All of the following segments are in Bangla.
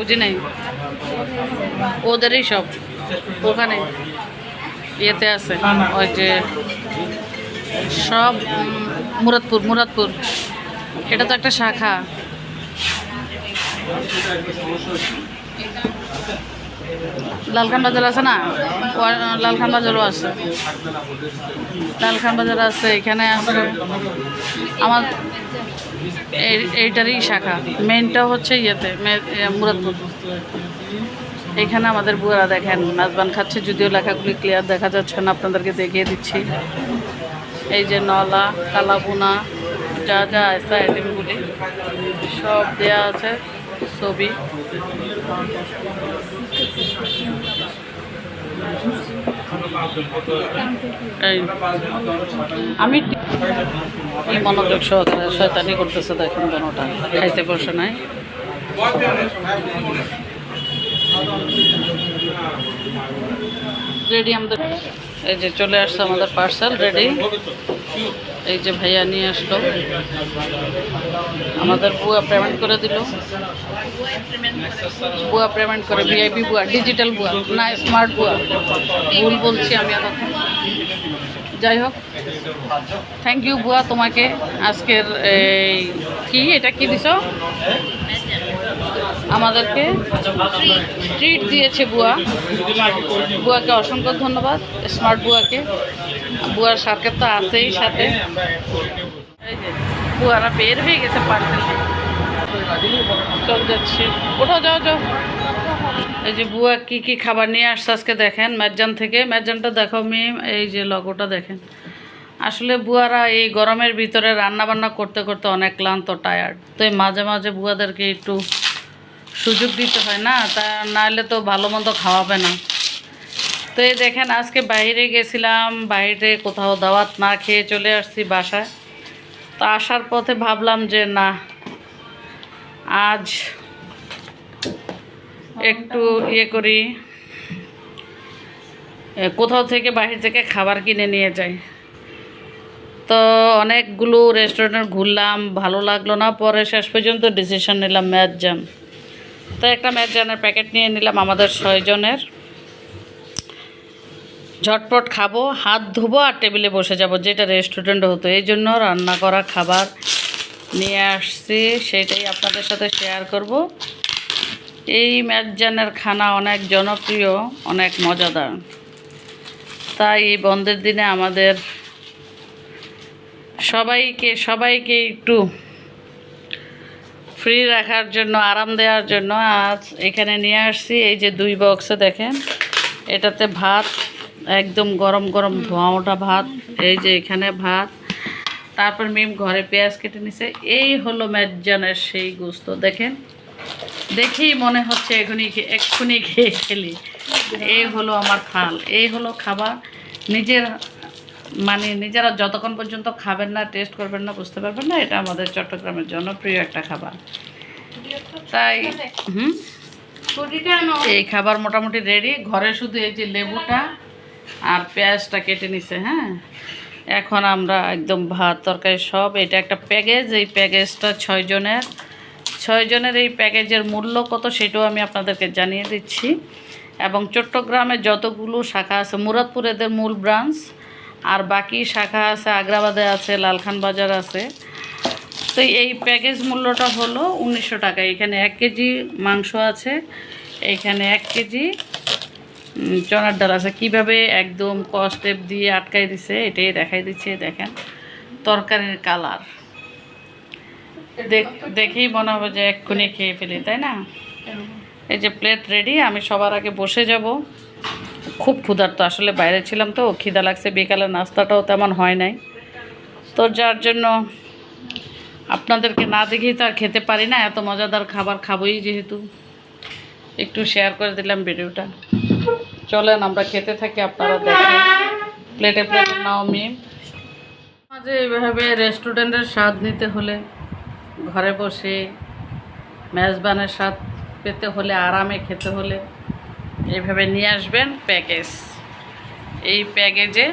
বুঝি নাই। ওদেরই সব। ওখানে ইয়েতে আছে। ওই যে সব মুরাদপুর মুরাদপুর। এটা তো একটা শাখা। লালখান বাজার আছে না? লালখান বাজারও আছে। লালখান বাজার আছে, এখানে আছে। আমার এই- এইটারই শাখা। মেনটা হচ্ছে ইয়েতে মুরাদপুর। এখানে আমাদের বুয়ারা দেখেন নাচবান খাচ্ছে, যদিও লেখাগুলি ক্লিয়ার দেখা যাচ্ছে না, আপনাদেরকে দেখিয়ে দিচ্ছি। এই যে নলা, কালাবুনা, যা যা আছে আইটেমগুলি সব দেয়া আছে, ছবি। আমি মনোযোগ সহকারে শয়তানি করতেছে দেখুন জনটা খাইতে বসে নাই। রেডি আমাদের। এই যে চলে আসছে আমাদের পার্সেল রেডি এই যে ভাইয়া নিয়ে আসলো। আমাদের বুয়া পেমেন্ট করে দিল। বুয়া পেমেন্ট করে ভিআইপি বুয়া ডিজিটাল বুয়া, না স্মার্ট বুয়া। ভুল বলছি আমি আর যাই হোক থ্যাংক ইউ বুয়া তোমাকে। আজকের এই কি, এটা কি দিছ? আমাদেরকে ট্রিট দিয়েছে বুয়া। বুয়াকে অসংখ্য ধন্যবাদ স্মার্ট বুয়াকে। বুয়ার সাথে তো আছেই সাথে। বুয়ারা বের হয়ে গেছে পার্সেল চল যাচ্ছি। ওঠাও যাও যাও। এই যে বুয়া কি কি খাবার নিয়ে আসছে আজকে দেখেন ম্যাজান থেকে। ম্যাজানটা দেখো মেয়ে এই যে লগোটা দেখেন। আসলে বুয়ারা এই গরমের ভিতরে রান্না বান্না করতে করতে অনেক ক্লান্ত টায়ার্ড তো মাঝে মাঝে বুয়াদেরকে একটু সুযোগ দিতে হয় না, তা নাহলে তো ভালো মন্দ খাওয়াবে না। তো এই দেখেন, আজকে বাইরে গেছিলাম, বাইরে কোথাও দাওয়াত না খেয়ে চলে আসছি বাসায়। তো আসার পথে ভাবলাম যে না, আজ একটু ইয়ে করি কোথাও থেকে বাহির থেকে খাবার কিনে নিয়ে যাই। তো অনেকগুলো রেস্টুরেন্ট ঘুরলাম, ভালো লাগল না, পরে শেষ পর্যন্ত ডিসিশন নিলাম ম্যাচ জান তো একটা ম্যাচ জানের প্যাকেট নিয়ে নিলাম আমাদের ছয়জনের। ঝটপট খাব, হাত ধোবো আর টেবিলে বসে যাব, যেটা রেস্টুরেন্ট হতো। এই জন্য রান্না করা খাবার নিয়ে আসছি, সেটাই আপনাদের সাথে শেয়ার করব। এই ম্যাকজানের খানা অনেক জনপ্রিয়, অনেক মজাদার। তাই এই বন্ধের দিনে আমাদের সবাইকে সবাইকে একটু ফ্রি রাখার জন্য আরাম দেওয়ার জন্য আজ এখানে নিয়ে আসছি। এই যে দুই বক্সে দেখেন এটাতে ভাত একদম গরম গরম ধোঁয়া ওঠা ভাত এই যে এখানে ভাত। তারপর মিম ঘরে পেঁয়াজ কেটে নিছে। এই হলো ম্যাজানের সেই গোস্ত দেখেন। দেখেই মনে হচ্ছে এখনই এক্ষুনি খেয়ে খেলি এই হলো আমার খাল এই হলো খাবার। নিজের মানে নিজেরা যতক্ষণ পর্যন্ত খাবেন না টেস্ট করবেন না, বুঝতে পারবেন না, এটা আমাদের চট্টগ্রামের জনপ্রিয় একটা খাবার। তাই, হুম? এই খাবার মোটামুটি রেডি ঘরে শুধু এই যে লেবুটা আর পেঁয়াজটা কেটে নিছে হ্যাঁ? এখন আমরা একদম ভাত, তরকারি সব, এটা একটা প্যাকেজ এই প্যাকেজটা ছয়জনের ছয়জনের এই প্যাকেজের মূল্য কত সেটাও আমি আপনাদেরকে জানিয়ে দিচ্ছি। এবং চট্টগ্রামে যতগুলো শাখা আছে, মুরাদপুর এদের মূল ব্রাঞ্চ আর বাকি শাখা আছে আগ্রাবাদে আছে লালখান বাজার আছে। তো এই প্যাকেজ মূল্যটা হলো উনিশশো টাকা। এখানে এক কেজি মাংস আছে এখানে এক কেজি চনার ডাল আছে। কীভাবে একদম কস্টেপ দিয়ে আটকাই দিছে এটাই দেখাই দিচ্ছে দেখেন। তরকারির কালার দেখেই মনে হবে যে এক্ষুনি খেয়ে ফেলি তাই না? এই যে প্লেট রেডি আমি সবার আগে বসে যাব। খুব ক্ষুধার্ত। আসলে বাইরে ছিলাম তো, খিদা লাগছে বিকালের নাস্তাটাও তেমন হয় নাই। তো যার জন্য আপনাদেরকে না দেখেই তো আর খেতে পারি না, এত মজাদার খাবার খাবোই যেহেতু। একটু শেয়ার করে দিলাম ভিডিওটা। চলেন, আমরা খেতে থাকি, আপনারা দেখেন। প্লেটে প্লেটে নাও মিম। মাঝে এইভাবে রেস্টুরেন্টের স্বাদ নিতে হলে, ঘরে বসে, মেজবানের স্বাদ পেতে হলে, আরামে খেতে হলে এইভাবে নিয়ে আসবেন প্যাকেজ। এই প্যাকেজে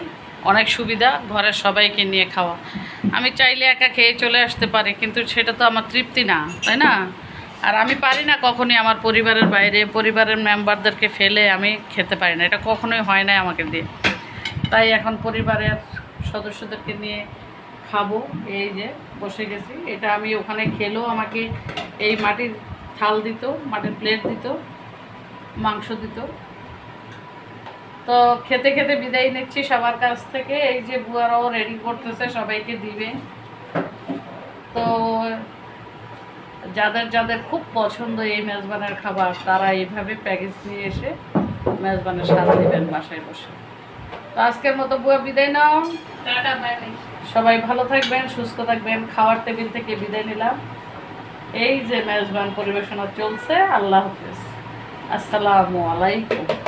অনেক সুবিধা, ঘরের সবাইকে নিয়ে খাওয়া। আমি চাইলে একা খেয়ে চলে আসতে পারি, কিন্তু সেটা তো আমার তৃপ্তি না, তাই না? আর আমি পারি না কখনই আমার পরিবারের বাইরে, পরিবারের মেম্বারদেরকে ফেলে আমি খেতে পারি না। এটা কখনোই হয় না আমাকে দিয়ে। তাই এখন পরিবারের সদস্যদেরকে নিয়ে খাব। এই যে বসে গেছি। এটা আমি ওখানে খেলেও আমাকে এই মাটির থাল দিত, মাটির প্লেট দিত। মাংস দিত। তো খেতে খেতে বিদায় নিচ্ছি সবার কাছ থেকে। এই যে বুয়ারাও রেডি করতেছে সবাইকে দিবে। তো যাদের যাদের খুব পছন্দ এই মেজবানের খাবার তারা এইভাবে প্যাকেজ নিয়ে এসে মেজবানের স্বাদ দিবেন বাসায় বসে। তো আজকের মতো বুয়া বিদায় নাও। সবাই ভালো থাকবেন সুস্থ থাকবেন। খাওয়ার টেবিল থেকে বিদায় নিলাম। এই যে মেজবান পরিবেশনা চলছে আল্লাহ হাফিজ। আসসালামু আলাইকুম।